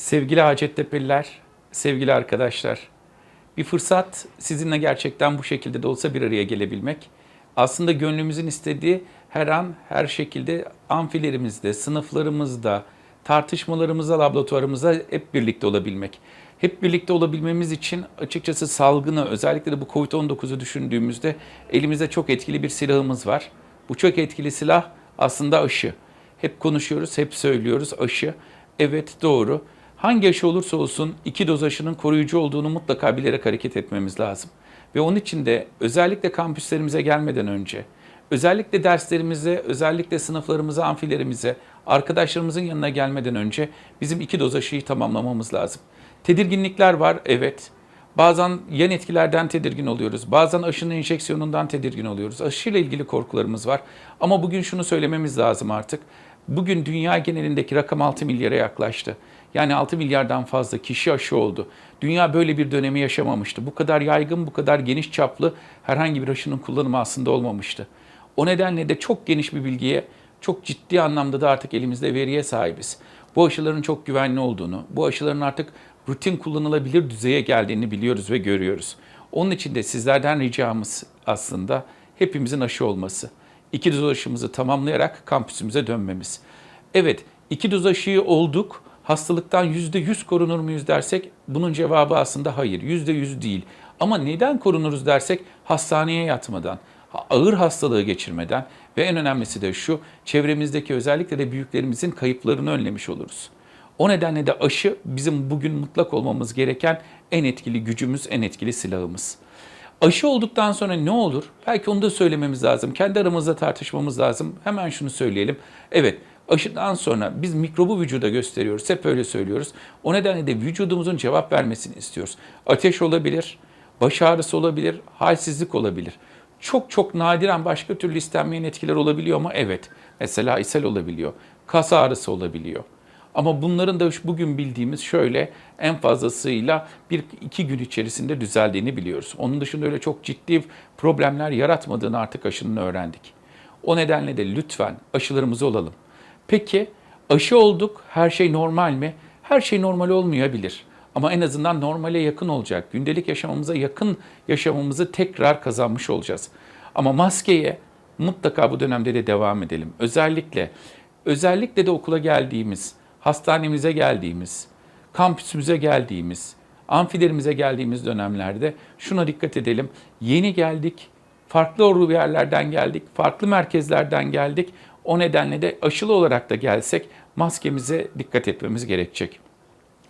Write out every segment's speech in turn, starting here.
Sevgili Hacettepe'liler, sevgili arkadaşlar, bir fırsat sizinle gerçekten bu şekilde de olsa bir araya gelebilmek. Aslında gönlümüzün istediği her an, her şekilde amfilerimizde, sınıflarımızda, tartışmalarımızda, laboratuvarımızda hep birlikte olabilmek. Hep birlikte olabilmemiz için açıkçası salgını, özellikle de bu Covid-19'u düşündüğümüzde elimizde çok etkili bir silahımız var. Bu çok etkili silah aslında aşı. Hep konuşuyoruz, hep söylüyoruz aşı. Evet doğru. Hangi aşı olursa olsun iki doz aşının koruyucu olduğunu mutlaka bilerek hareket etmemiz lazım. Ve onun için de özellikle kampüslerimize gelmeden önce, özellikle derslerimize, özellikle sınıflarımıza, amfilerimize, arkadaşlarımızın yanına gelmeden önce bizim iki doz aşıyı tamamlamamız lazım. Tedirginlikler var, evet. Bazen yan etkilerden tedirgin oluyoruz. Bazen aşının enjeksiyonundan tedirgin oluyoruz. Aşıyla ilgili korkularımız var. Ama bugün şunu söylememiz lazım artık. Bugün dünya genelindeki rakam 6 milyara yaklaştı. Yani 6 milyardan fazla kişi aşı oldu. Dünya böyle bir dönemi yaşamamıştı. Bu kadar yaygın, bu kadar geniş çaplı herhangi bir aşının kullanımı aslında olmamıştı. O nedenle de çok geniş bir bilgiye, çok ciddi anlamda da artık elimizde veriye sahibiz. Bu aşıların çok güvenli olduğunu, bu aşıların artık rutin kullanılabilir düzeye geldiğini biliyoruz ve görüyoruz. Onun için de sizlerden ricamız aslında hepimizin aşı olması. İki doz aşımızı tamamlayarak kampüsümüze dönmemiz. Evet, iki doz aşıyı olduk, hastalıktan %100 korunur muyuz dersek bunun cevabı aslında hayır, %100 değil. Ama neden korunuruz dersek hastaneye yatmadan, ağır hastalığı geçirmeden ve en önemlisi de şu, çevremizdeki özellikle de büyüklerimizin kayıplarını önlemiş oluruz. O nedenle de aşı bizim bugün mutlak olmamız gereken en etkili gücümüz, en etkili silahımız. Aşı olduktan sonra ne olur? Belki onu da söylememiz lazım. Kendi aramızda tartışmamız lazım. Hemen şunu söyleyelim. Evet, aşıdan sonra biz mikrobu vücuda gösteriyoruz. Hep öyle söylüyoruz. O nedenle de vücudumuzun cevap vermesini istiyoruz. Ateş olabilir, baş ağrısı olabilir, halsizlik olabilir. Çok çok nadiren başka türlü istenmeyen etkiler olabiliyor ama evet. Mesela ishal olabiliyor, kas ağrısı olabiliyor. Ama bunların da bugün bildiğimiz şöyle en fazlasıyla bir iki gün içerisinde düzeldiğini biliyoruz. Onun dışında öyle çok ciddi problemler yaratmadığını artık aşının öğrendik. O nedenle de lütfen aşılarımızı olalım. Peki aşı olduk her şey normal mi? Her şey normal olmayabilir. Ama en azından normale yakın olacak. Gündelik yaşamamıza yakın yaşamamızı tekrar kazanmış olacağız. Ama maskeye mutlaka bu dönemde de devam edelim. Özellikle özellikle de okula geldiğimiz, hastanemize geldiğimiz, kampüsümüze geldiğimiz, amfilerimize geldiğimiz dönemlerde şuna dikkat edelim. Yeni geldik, farklı yerlerden geldik, farklı merkezlerden geldik. O nedenle de aşılı olarak da gelsek maskemize dikkat etmemiz gerekecek.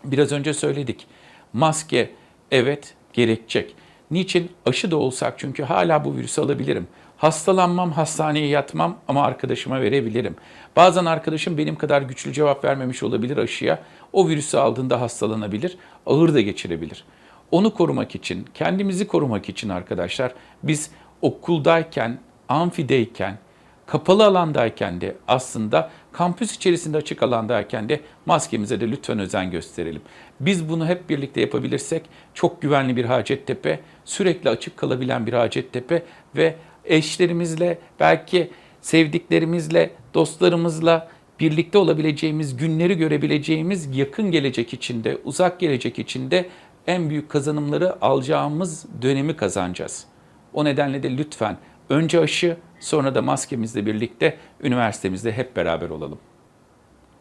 Biraz önce söyledik. Maske evet gerekecek. Niçin? Aşı da olsak çünkü hala bu virüsü alabilirim. Hastalanmam, hastaneye yatmam ama arkadaşıma verebilirim. Bazen arkadaşım benim kadar güçlü cevap vermemiş olabilir aşıya. O virüsü aldığında hastalanabilir, ağır da geçirebilir. Onu korumak için, kendimizi korumak için arkadaşlar biz okuldayken, amfideyken, kapalı alandayken de aslında kampüs içerisinde açık alandayken de maskemize de lütfen özen gösterelim. Biz bunu hep birlikte yapabilirsek çok güvenli bir Hacettepe, sürekli açık kalabilen bir Hacettepe ve eşlerimizle, belki sevdiklerimizle, dostlarımızla birlikte olabileceğimiz, günleri görebileceğimiz yakın gelecek içinde, uzak gelecek içinde en büyük kazanımları alacağımız dönemi kazanacağız. O nedenle de lütfen önce aşı, sonra da maskemizle birlikte üniversitemizde hep beraber olalım.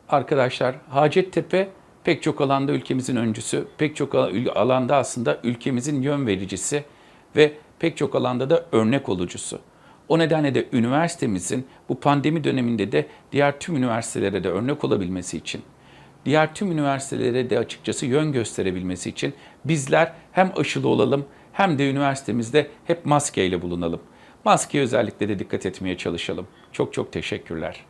Arkadaşlar Hacettepe pek çok alanda ülkemizin öncüsü, pek çok alanda aslında ülkemizin yön vericisi ve pek çok alanda da örnek olucusu. O nedenle de üniversitemizin bu pandemi döneminde de diğer tüm üniversitelere de örnek olabilmesi için, diğer tüm üniversitelere de açıkçası yön gösterebilmesi için bizler hem aşılı olalım hem de üniversitemizde hep maskeyle bulunalım. Maskeye özellikle de dikkat etmeye çalışalım. Çok çok teşekkürler.